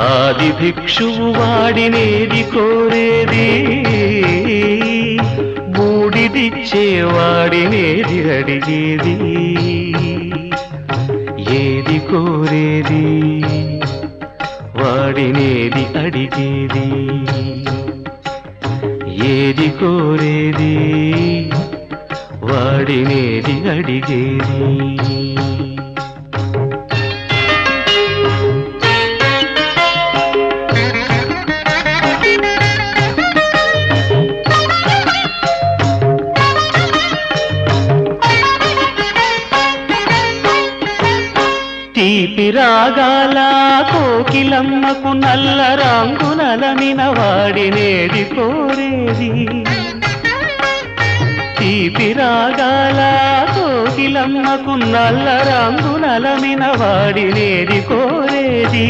ఆది భిక్షువు వాడినేది కోరేది. బూడిదిచ్చేవాడినేది అడిగేది. ఏది కోరేది? వాడినేది అడిగేది. ఏది కోరేది? వాడినేది అడిగేది. తీపి రాగాల కోకిలమ్మకు నల్ల రంగునలమిన వాడినేది కోరేది. తీపి రాగాల కోకిలమ్మకు నల్ల రంగునలమిన వాడినేది కోరేది.